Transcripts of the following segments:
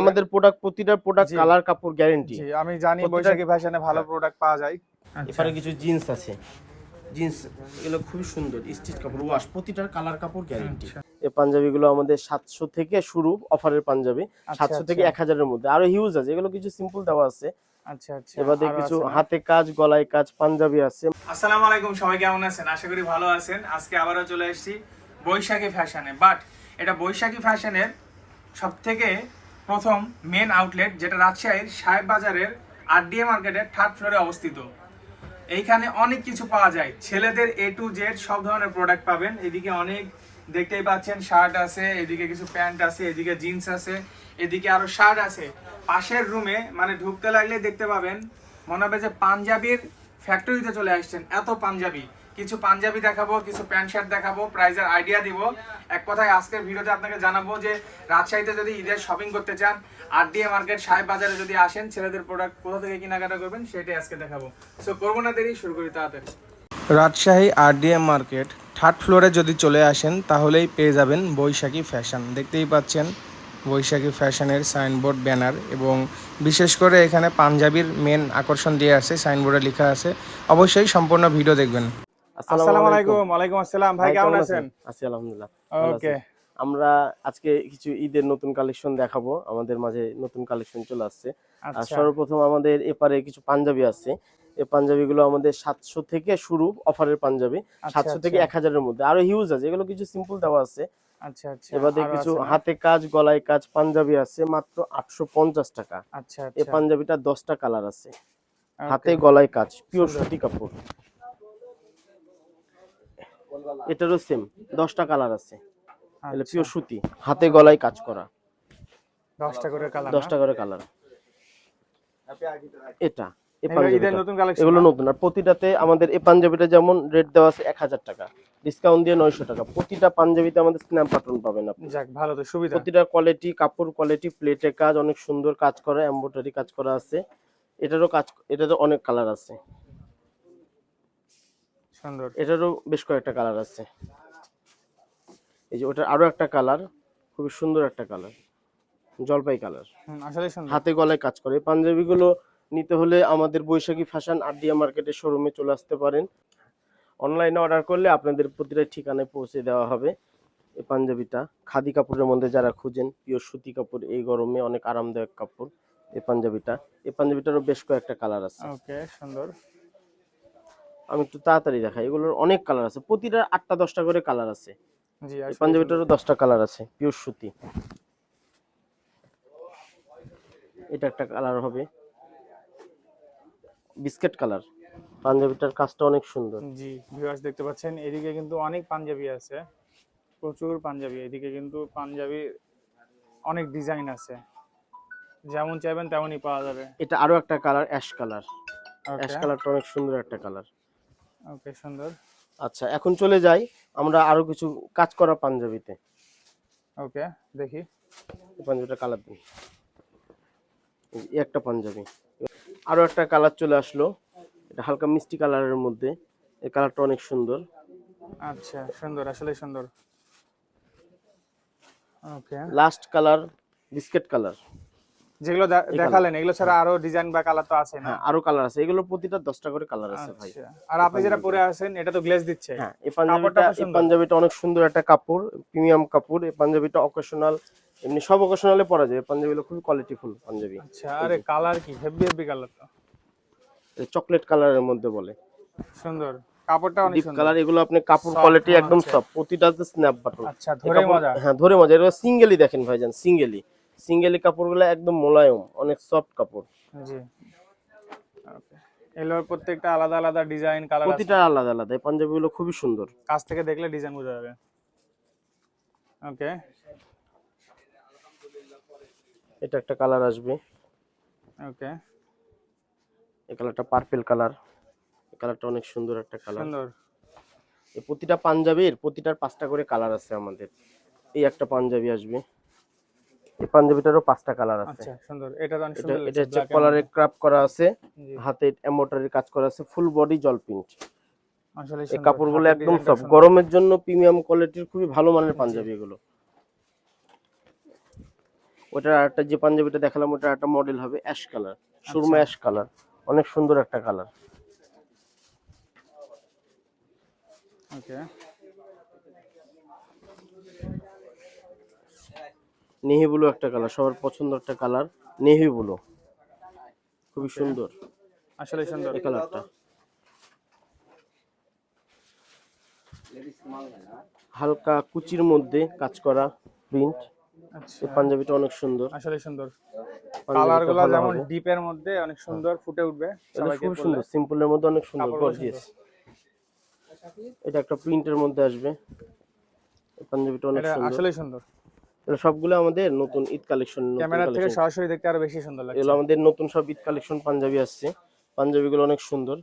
আমাদের প্রোডাক্ট প্রতিটা product colour কাপড় গ্যারান্টি আমি জানি বৈশাখী ফ্যাশনে ভালো প্রোডাক্ট পাওয়া যায়। এখানে কিছু জিন্স আছে। জিন্স এগুলো খুবই সুন্দর স্টিচ কাপড় ওয়াশ প্রতিটার কালার কাপড় গ্যারেন্টি আচ্ছা। এই পাঞ্জাবিগুলো আমাদের সাতশো থেকে শুরু অফারের পাঞ্জাবি আচ্ছা, সাতশো থেকে আচ্ছা। এক হাজারের মধ্যে। আরও হিউজ আছে এগুলো কিছু সিম্পল দেওয়া আছে। আচ্ছা আচ্ছা। এবারে কিছু হাতে কাজ গলায় কাজ পাঞ্জাবি আছে। আসসালামু আলাইকুম সবাই কেমন আছেন? আশা করি ভালো আছেন। আজকে আবারও চলে এসেছি বৈশাখী ফ্যাশনে বাট এটা বৈশাখী ফ্যাশনের সব থেকে প্রথম মেন আউটলেট যেটা রাজশাহীর সাহেব বাজারের আরডিএ মার্কেটের থার্ড ফ্লোরে অবস্থিত। এইখানে অনেক কিছু পাওয়া যায়। ছেলেদের এ টু জেড সব ধরনের প্রোডাক্ট পাবেন। এদিকে অনেক দেখতেই পাচ্ছেন শার্ট আছে, এদিকে কিছু প্যান্ট আছে, এদিকে জিন্স আছে, এদিকে আরও শার্ট আছে। পাশের রুমে মানে ঢুকতে লাগলে দেখতে পাবেন, মনে হবে যে পাঞ্জাবির ফ্যাক্টরিতে চলে আসছেন। এত পাঞ্জাবি। কিছু পাঞ্জাবি দেখাবো, কিছু প্যান্ট শার্ট দেখাবো, প্রাইজের আইডিয়া দিব। এক কথায় আজকের ভিডিওতে আপনাকে জানাব যে রাজশাহীতে যদি ঈদের শপিং করতে চান আরডিএ মার্কেট, সাহেব বাজারে যদি আসেন, ছেলেদের প্রোডাক্ট কোথা থেকে কেনাকাটা করবেন সেটাই আজকে দেখাবো। সো করব না দেরি, শুরু করি তাড়াতাড়ি। রাজশাহী আরডিএম মার্কেট, থার্ড ফ্লোরে যদি চলে আসেন, তাহলেই পেয়ে যাবেন বৈশাখী ফ্যাশন। দেখতেই পাচ্ছেন বৈশাখী ফ্যাশনের সাইনবোর্ড ব্যানার এবং বিশেষ করে এখানে পাঞ্জাবির মেন আকর্ষণ দিয়ে আছে সাইনবোর্ডে লেখা আছে। অবশ্যই সম্পূর্ণ ভিডিও দেখবেন। আসসালামু আলাইকুম। ওয়ালাইকুম আসসালাম। ভাই কেমন আছেন? আছি আলহামদুলিল্লাহ। ওকে আমরা আজকে কিছু ঈদের নতুন কালেকশন দেখাবো। আমাদের মাঝে নতুন কালেকশন চলে আসছে। আর আচ্ছা। সর্বপ্রথম আমাদের এপারে কিছু পাঞ্জাবি আছে। এই পাঞ্জাবিগুলো আমাদের সাতশো থেকে শুরু অফারের পাঞ্জাবি। আচ্ছা, সাতশো থেকে আচ্ছা। এক হাজারের মধ্যে। আরও হিউজ আছে। এগুলো কিছু সিম্পল দেওয়া আছে। আচ্ছা আচ্ছা। এবারে কিছু হাতে কাজ গলায় কাজ পাঞ্জাবি আছে মাত্র আটশো পঞ্চাশ টাকা। আচ্ছা এই পাঞ্জাবিটা দশটা কালার আছে। হাতে গলায় কাজ পিওর। সুতি কাপড়। এটারও সেম দশটা কালার আছে। আচ্ছা, পিওর সুতি। হাতে গলায় কাজ করা। দশটা করে কালার দশটা করে কালার এটা এগুলো নতুন আর প্রতিটাতে আমাদের এই পাঞ্জাবিটা যেমন রেট দেওয়া আছে এক হাজার টাকা। ডিসকাউন্ট দিয়ে নয়শো টাকা। প্রতিটা পাঞ্জাবিতে আমাদের স্ন্যাপ পাবেন আপনি। যাক ভালো তো সুবিধা। প্রতিটা কোয়ালিটি কাপড় কোয়ালিটি প্লেটের কাজ অনেক সুন্দর কাজ করা এমব্রয়ডারি কাজ করা আছে। এটারও কাজ এটারও অনেক কালার আছে। সুন্দর এটারও বেশ কয়েকটা কালার আছে। এই যে ওটার আরও একটা কালার খুবই সুন্দর একটা কালার জলপাই কালার আসলে হাতে গলায় কাজ করে। এই পাঞ্জাবিগুলো নিতে হলে আমাদের বৈশাখী ফ্যাশন আরডিয়া মার্কেটের শোরুমে চলে আসতে পারেন। অনলাইনে অর্ডার করলে আপনাদের প্রতিটা ঠিকানায় পৌঁছে দেওয়া হবে এই পাঞ্জাবিটা। খাদি কাপড়ের মধ্যে যারা খুঁজেন পিওর সুতি কাপড় এই গরমে অনেক আরামদায়ক কাপড় এই পাঞ্জাবিটা। এই পাঞ্জাবিটারও বেশ কয়েকটা কালার আছে। ওকে সুন্দর। আমি একটু তাড়াতাড়ি দেখাই। এগুলোর অনেক কালার আছে। প্রতিটা আটটা দশটা করে কালার আছে। জি পাঞ্জাবিটারও দশটা কালার আছে পিওর সুতি। এটা একটা কালার হবে। বিস্কেট কালার পাঞ্জাবিটার কাজটা অনেক সুন্দর। সুন্দর। জি ভিউয়ার্স দেখতে পাচ্ছেন এদিকে কিন্তু অনেক পাঞ্জাবি আছে। প্রচুর পাঞ্জাবি। এদিকে কিন্তু পাঞ্জাবি অনেক ডিজাইন আছে। যেমন চাইবেন তেমনই পাওয়া যাবে। এটা আরও একটা কালার অ্যাশ কালার অ্যাশ কালারটা অনেক সুন্দর একটা কালার ওকে সুন্দর। আচ্ছা এখন চলে যাই। আমরা আরও কিছু কাজ করা পাঞ্জাবিতে। ওকে দেখি। পাঞ্জাবিটা কালার দিন এই একটা পাঞ্জাবি। আরও একটা কালার চলে আসলো। এটা হালকা মিষ্টি কালারের মধ্যে। এই কালারটা অনেক সুন্দর। আচ্ছা সুন্দর আসলে সুন্দর। Okay. Last colour biscuit colour যেগুলো দেখালেন এগুলো ছাড়া আরও ডিজাইন বা কালার তো আছে না? হ্যাঁ আরও কালার আছে। এগুলো প্রতিটা দশটা করে কালার আছে ভাই। আচ্ছা। আর আপনি যেটা পরে আছেন এটা তো গ্লেজ দিচ্ছে। হ্যাঁ এই পাঞ্জাবিটা এই পাঞ্জাবিটা অনেক সুন্দর একটা কাপড় প্রিমিয়াম কাপড়। এই পাঞ্জাবিটা অকেশনাল এমনি সব অকেশনালে পরা যায়। পাঞ্জাবিগুলো খুবই কোয়ালিটিফুল পাঞ্জাবি। আচ্ছা আরে কালার কি? হেভি হেভি কালার তো। চকলেট কালারের মধ্যে বলে। সুন্দর। কাপড়টা অনেক সুন্দর। কালার এগুলো আপনি কাপড় কোয়ালিটি একদম হচ্ছে। সব প্রতিটাতে স্ন্যাপ বাটন আচ্ছা ধরে মজা। হ্যাঁ ধরে মজা। এটা সিঙ্গেলি দেখেন ভাইজান সিঙ্গেলি সিঙ্গেলি কাপড়গুলো একদম মোলায়ম অনেক সফট কাপড়। জি। এগুলোর প্রত্যেকটা আলাদা আলাদা ডিজাইন কালার প্রতিটা আলাদা আলাদা। এই পাঞ্জাবিগুলো খুবই সুন্দর। কাছ থেকে দেখলে ডিজাইন বোঝা যাবে। ওকে। এটা একটা কালার আসবে। ওকে। এই কালারটা পার্পেল কালার এই কালারটা অনেক সুন্দর একটা কালার সুন্দর। এই প্রতিটা পাঞ্জাবির প্রতিটার পাঁচটা করে কালার আছে আমাদের। এই একটা পাঞ্জাবি আসবে। এই পাঞ্জাবিটারও পাঁচটা কালার আছে। আচ্ছা সুন্দর। এটা অনেক সুন্দর এটা হচ্ছে কলারে ক্রাফট করা আছে হাতে এমব্রয়ডারি কাজ করা আছে ফুল বডি জল প্রিন্ট আসলে এই কাপড়গুলো একদম সব গরমের জন্য প্রিমিয়াম কোয়ালিটির খুবই ভালো মানের পাঞ্জাবি এগুলো। ওটার একটা যে পাঞ্জাবিটা দেখালাম ওটার একটা মডেল হবে অ্যাশ কালার সুরমা অ্যাশ কালার অনেক সুন্দর একটা কালার ওকে। নেহি ব্লু একটা কালার সবার পছন্দ একটা কালার নেহি ব্লু। খুবই সুন্দর। আসলে সুন্দর। এই কালারটা। হালকা কুচির মধ্যে কাজ করা প্রিন্ট। আচ্ছা। এই পাঞ্জাবিটা অনেক সুন্দর। আসলে সুন্দর। পাঞ্জাবিটা কালারগুলো ভালো যেমন হবে। ডিপের মধ্যে অনেক সুন্দর ফুটে উঠবে এটা সবাইকে খুব। সুন্দর সিম্পলের মধ্যে অনেক সুন্দর গর্জিয়াস এটা একটা প্রিন্টের মধ্যে আসবে। পাঞ্জাবিটা অনেক সুন্দর। আসলে সুন্দর। এগুলো সবগুলো আমাদের নতুন ঈদ কালেকশন ক্যামেরা থেকে সরাসরি দেখতে আরও বেশি সুন্দর লাগছে। এগুলো আমাদের নতুন সব ঈদ কালেকশন পাঞ্জাবি আসছে। পাঞ্জাবিগুলো অনেক সুন্দর।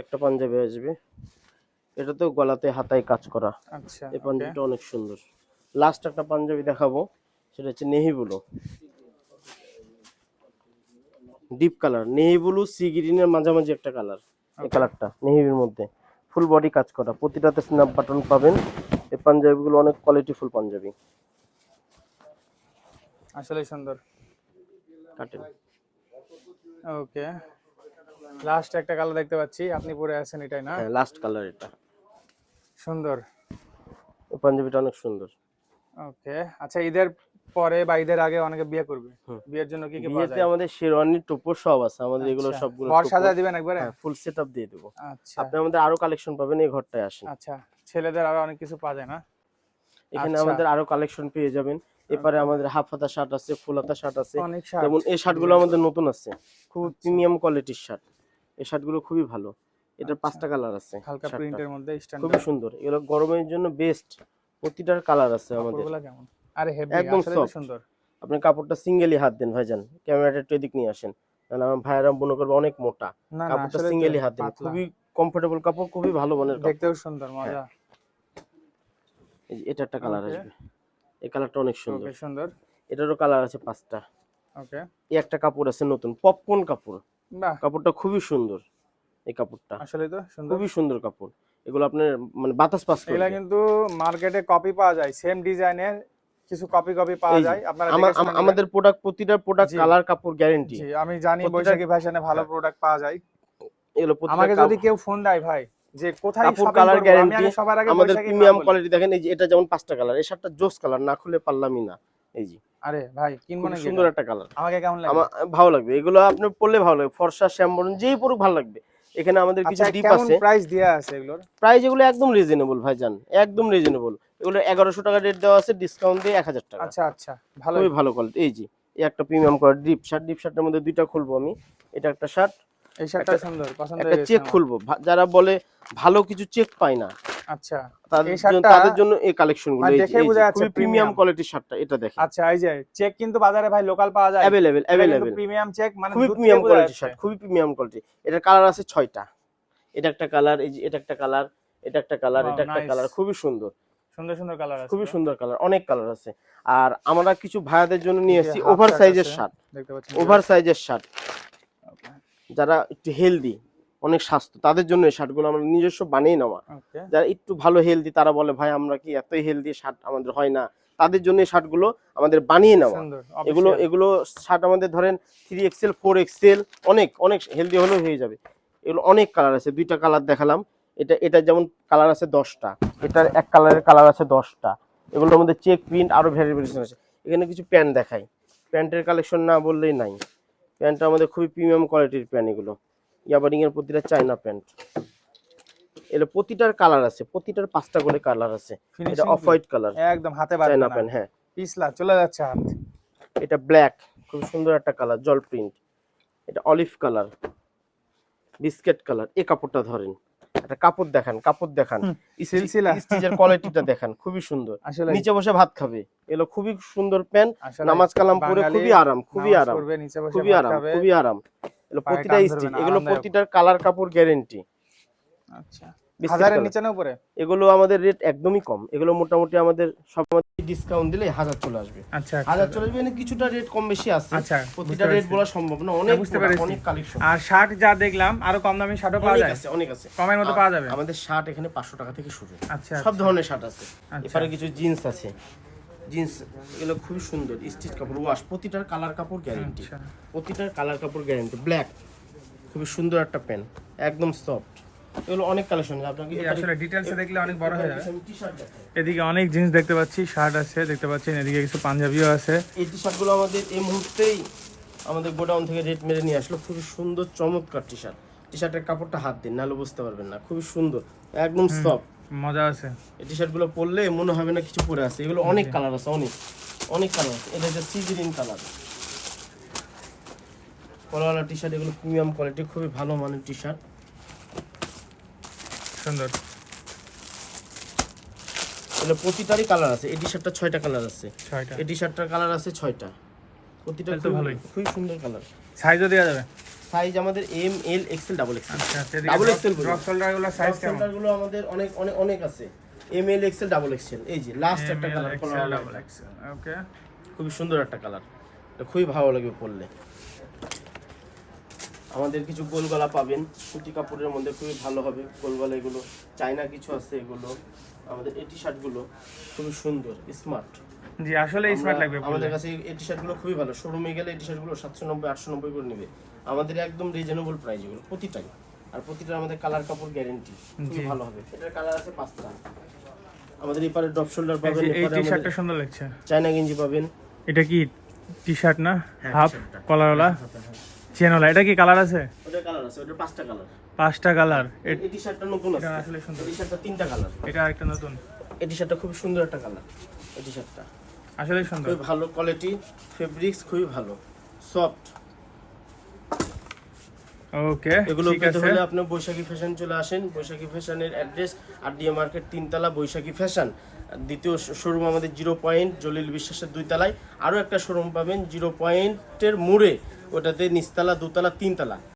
একটা পাঞ্জাবি আসবে। এটা তো গলাতে হাতায় কাজ করা। আচ্ছা এই পাঞ্জাবিটা অনেক সুন্দর। লাস্ট একটা পাঞ্জাবি দেখাবো। সেটা হচ্ছে navy blue deep colour navy blue sea গ্রিনের মাঝামাঝি একটা কালার এই কালারটা নেহির মধ্যে। ফুল বডি কাজ করা। প্রতিটাতে স্ন্যাপ বাটন পাবেন। এই পাঞ্জাবিগুলো অনেক কোয়ালিটি ফুল পাঞ্জাবি। আসলে সুন্দর। কাটেন ওকে লাস্ট একটা কালার দেখতে পাচ্ছি আপনি পরে আছেন এটাই না? হ্যাঁ লাস্ট কালার এটা। সুন্দর। এই পাঞ্জাবিটা অনেক সুন্দর। ওকে আচ্ছা ঈদের পরে বা ঈদের আগে অনেকে বিয়ে করবে? বিয়ের জন্য কি কি পাওয়া যায়? আমাদের শেরওয়ানি টোপর সব আছে। আমাদের এগুলো আচ্ছা। সবগুলো ঘর সাজা দিবেন একবারে? ফুল সেটআপ দিয়ে দেবো। আচ্ছা। আপনি আমাদের আরও কালেকশন পাবেন এই ঘরটায় আসেন। আচ্ছা। ছেলেদের আরও অনেক কিছু পাওয়া যায় না? এখানে আচ্ছা। আমাদের আরও কালেকশন পেয়ে যাবেন। এপারে আমাদের হাফ হাতা শার্ট আছে ফুল হাতা শার্ট আছে যেমন এই শার্টগুলো আমাদের নতুন আছে। খুব প্রিমিয়াম কোয়ালিটির শার্ট এই শার্টগুলো খুবই ভালো। এটার পাঁচটা কালার আছে হালকা প্রিন্টের মধ্যে খুবই স্ট্যান্ডার্ড সুন্দর। এগুলো গরমের জন্য বেস্ট প্রতিটার কালার আছে আমাদের। আরে হেভি একদম। সুন্দর। আপনি কাপড়টা সিঙ্গেলি হাত দেন ভাইজান। ক্যামেরাটা একটু এদিক নিয়ে আসেন। তাহলে আমার ভাইয়েরা মনে করবে অনেক মোটা। কাপড়টা সিঙ্গেলি হাত দেন। খুবই কমফোর্টেবল কাপড় খুবই ভালো মানের দেখতেও সুন্দর মজা। এটা একটা কালার আসবে। এই কালারটা অনেক সুন্দর। সুন্দর। এটারও কালার আছে পাঁচটা। ওকে এই একটা কাপড় আছে নতুন পপকর্ন কাপড়। বাহ! কাপড়টা খুবই সুন্দর এই কাপড়টা। আসলে তো সুন্দর। খুবই সুন্দর কাপড়। এগুলো আপনার মানে বাতাস পাস এগুলা করবে কিন্তু মার্কেটে কপি পাওয়া যায় সেম ডিজাইনের কিছু কপি কপি পাওয়া যায়। আপনারা। আমাদের প্রোডাক্ট প্রতিটা প্রোডাক্ট কালার কাপড় গ্যারান্টি জি আমি জানি বৈশাখী ফ্যাশনে ভালো প্রোডাক্ট পাওয়া যায়। এগুলো আমাকে যদি কেউ ফোন দেয় ভাই যে কোথায় কাপড় কালার গ্যারেন্টি আমাদের প্রিমিয়াম কোয়ালিটি দেখেন এই যে এটা যেমন পাঁচটা কালার এই শার্টটা জোস কালার না খুলে পারলামই না। এই যে আরে ভাই কিনবো খুব নাকি সুন্দর একটা কালার আমাকে কেমন লাগে? আমার ভালো লাগবে এগুলো আপনি পরলে ভালো লাগবে ফর্সা শ্যামবরণ যেই পরুক ভালো লাগবে। এখানে আমাদের কিছু আচ্ছা ডিপ কেমন আছে। প্রাইস দেয়া আছে এগুলোর? প্রাইস এগুলো একদম রিজনেবল ভাইজান একদম রিজনেবল এগুলো এগারোশো টাকা রেট দেওয়া আছে ডিসকাউন্ট দিয়ে এক হাজার টাকা। আচ্ছা আচ্ছা ভালো। খুবই ভালো কোয়ালিটি এই যে এই একটা premium quality deep shirt deep শার্টের মধ্যে দুইটা খুলবো আমি। এটা একটা শার্ট এই শার্টটা সুন্দর পছন্দ একটা চেক খুলবো। যারা বলে ভালো কিছু চেক পায় না আচ্ছা তাদের জন্য এই মানে এই যে, দেখে বোঝা যাচ্ছে খুবই প্রিমিয়াম কোয়ালিটির শার্টটা এটা দেখেন। আচ্ছা এই যে চেক কিন্তু বাজারে ভাই লোকাল পাওয়া যায়। প্রিমিয়াম চেক মানে খুবই প্রিমিয়াম কোয়ালিটির শার্ট খুবই প্রিমিয়াম কোয়ালিটি এটার কালার আছে ছয়টা। এটা একটা কালার এই যে এটা একটা কালার এটা একটা কালার এটা একটা কালার খুবই সুন্দর। সুন্দর সুন্দর কালার আছে খুবই সুন্দর কালার অনেক কালার আছে। আর আমরা কিছু ভাইয়াদের জন্য নিয়ে এসেছি ওভার সাইজের শার্ট ওভার সাইজের শার্ট যারা একটু হেলদি অনেক স্বাস্থ্য তাদের জন্য এই শার্টগুলো আমরা নিজস্ব বানিয়ে নেওয়া। যারা একটু ভালো হেলদি তারা বলে ভাই আমরা কি এতই হেলদি শার্ট আমাদের হয় না? তাদের জন্য এই শার্টগুলো আমাদের বানিয়ে নেওয়া। এগুলো এগুলো শার্ট আমাদের ধরেন থ্রি এক্সেল ফোর এক্সেল অনেক অনেক হেলদি হলেও হয়ে যাবে। এগুলো অনেক কালার আছে দুইটা কালার দেখালাম। এটা এটা যেমন কালার আছে দশটা এটার এক কালারের কালার আছে দশটা। এগুলোর মধ্যে চেক প্রিন্ট আরও ভ্যারিয়েশন আছে। এখানে কিছু প্যান্ট দেখাই। প্যান্টের কালেকশন না বললেই নাই। প্যান্টটা আমাদের খুবই প্রিমিয়াম কোয়ালিটির প্যান্ট এগুলো। ইয়াবারিং এর প্রতিটা চায়না প্যান্ট। এগুলো প্রতিটার কালার আছে প্রতিটার পাঁচটা করে কালার আছে। এটা অফ হোয়াইট কালার একদম হাতে বাজে চায়না না। প্যান্ট হ্যাঁ। পিছলা চলে যাচ্ছে হাত। এটা ব্ল্যাক খুব সুন্দর একটা কালার জল প্রিন্ট এটা অলিভ কালার বিস্কেট কালার এ কাপড়টা ধরেন। একটা কাপড় দেখান কাপড় দেখান। সিলসিলা। স্টিচের কোয়ালিটিটা দেখান খুবই সুন্দর। আসলে নিচে বসে ভাত খাবে এগুলো খুবই সুন্দর প্যান্ট নামাজ কালাম পরে খুবই আরাম খুবই আরাম খুবই আরাম খুবই আরাম। এলো প্রতিটা স্টিচ এগুলো। প্রতিটার কালার কাপড় গ্যারেন্টি আচ্ছা। হাজারের নিচে না উপরে? এগুলো আমাদের রেট একদমই কম। এগুলো মোটামুটি আমাদের সব ডিসকাউন্ট দিলে হাজার চলে আসবে। আচ্ছা হাজার চলে আসবে মানে কিছুটা রেট কম বেশি আছে। আচ্ছা, প্রতিটা রেট বলা সম্ভব না। অনেক বুঝতে product, পেরেছি। অনেক কালেকশন আর শার্ট যা দেখলাম আরও কম দামি শার্টও পাওয়া যায়? আছে অনেক আছে। কমের মধ্যে পাওয়া যাবে? আমাদের শার্ট এখানে পাঁচশো টাকা থেকে শুরু। আচ্ছা সব ধরনের শার্ট আছে। আচ্ছা। এবারে কিছু জিন্স আছে। জিন্স এগুলো খুবই সুন্দর। স্টিচ কাপড় ওয়াশ প্রতিটার কালার কাপড় গ্যারেন্টি আচ্ছা। প্রতিটার কালার কাপড় গ্যারেন্টি ব্ল্যাক খুবই সুন্দর একটা প্যান্ট একদম সফট এগুলো অনেক কালেকশন আপনাকে আসলে ডিটেলসে দেখলে অনেক বড় হয়ে যাবে। এদিকে অনেক জিন্স দেখতে পাচ্ছি শার্ট আছে দেখতে পাচ্ছেন এদিকে কিছু পাঞ্জাবিও আছে। এই টি শার্টগুলো আমাদের এই মুহূর্তেই আমাদের গোডাউন থেকে রেট মেরে নিয়ে আসলো। খুবই সুন্দর চমৎকার টি শার্ট টি শার্টের কাপড়টা হাত দিন নাহলে বুঝতে পারবেন না। খুবই সুন্দর একদম সফট মজা আছে। এই টি শার্টগুলো পরলে মনে হবে না কিছু পরে আছে। এগুলো অনেক কালার আছে অনেক অনেক কালার আছে। এটা হচ্ছে সি গ্রিন কালার কলাওয়ালা টি শার্ট এগুলো প্রিমিয়াম কোয়ালিটি খুবই ভালো মানের টি শার্ট সুন্দর এগুলো প্রতিটারই কালার আছে। এই টি শার্টটা ছয়টা কালার আছে। ছয়টা। এই টি শার্টটার কালার আছে ছয়টা। প্রতিটা তো খুবই- ভালোই। খুবই সুন্দর কালার সাইজও দেওয়া যাবে। সাইজ আমাদের M L XL double XL আচ্ছা XL বলুন। ড্রপ শোল্ডারগুলো। সাইজ কেমন? গুলো আমাদের অনেক অনেক অনেক আছে। M L XL double XL এই যে লাস্ট একটা কালার ওকে খুবই সুন্দর একটা কালার খুবই ভালো লাগবে পরলে আমাদের কিছু গোলগলা পাবেন। সুতি কাপড়ের মধ্যে খুবই ভালো হবে গোল গলা এগুলো। চাইনা কিছু আছে এগুলো। আমাদের এই টি শার্টগুলো খুবই সুন্দর স্মার্ট জি আসলে স্মার্ট লাগবে আমাদের কাছে এই টি শার্টগুলো খুবই ভালো। শোরুমে গেলে এই টি শার্টগুলো সাতশো নব্বই আটশো নব্বই করে নেবে। আমাদের একদম রিজনেবল প্রাইস এগুলো প্রতিটাই। আর প্রতিটা আমাদের কালার কাপড় গ্যারেন্টি খুবই ভালো হবে। এটার কালার আছে পাঁচটা। আমাদের এপারে ড্রপ শোল্ডার পাবেন এই টি শার্টটা সুন্দর লাগছে। চায়না গেঞ্জি পাবেন। এটা কি টি শার্ট না? হ্যাঁ, হাফ t-shirt কলারওয়ালা। চেনওয়ালা এটা কি কালার আছে? ওটার কালার আছে ওটার পাঁচটা কালার। পাঁচটা কালার। এই টি শার্টটা নতুন আছে এটা আসলে সুন্দর। এই টি শার্টটা তিনটা কালার। এটা আরেকটা নতুন। এই টি শার্টটা খুব সুন্দর একটা কালার এই টি শার্টটা আসলে সুন্দর। খুবই ভালো কোয়ালিটি ফেব্রিক্স খুবই ভালো সফট ওকে এগুলো পেতে হলে আপনি বৈশাখী ফ্যাশন চলে আসেন। বৈশাখী ফ্যাশনের অ্যাড্রেস আরডিএ মার্কেট তিনতলা বৈশাখী ফ্যাশন দ্বিতীয় শোরুম আমাদের জিরো পয়েন্ট জলিল বিশ্বাসের দুই তলায় আরও একটা শোরুম পাবেন জিরো পয়েন্টের মোড়ে। ওটাতে নিচতলা দুতলা তিনতলা।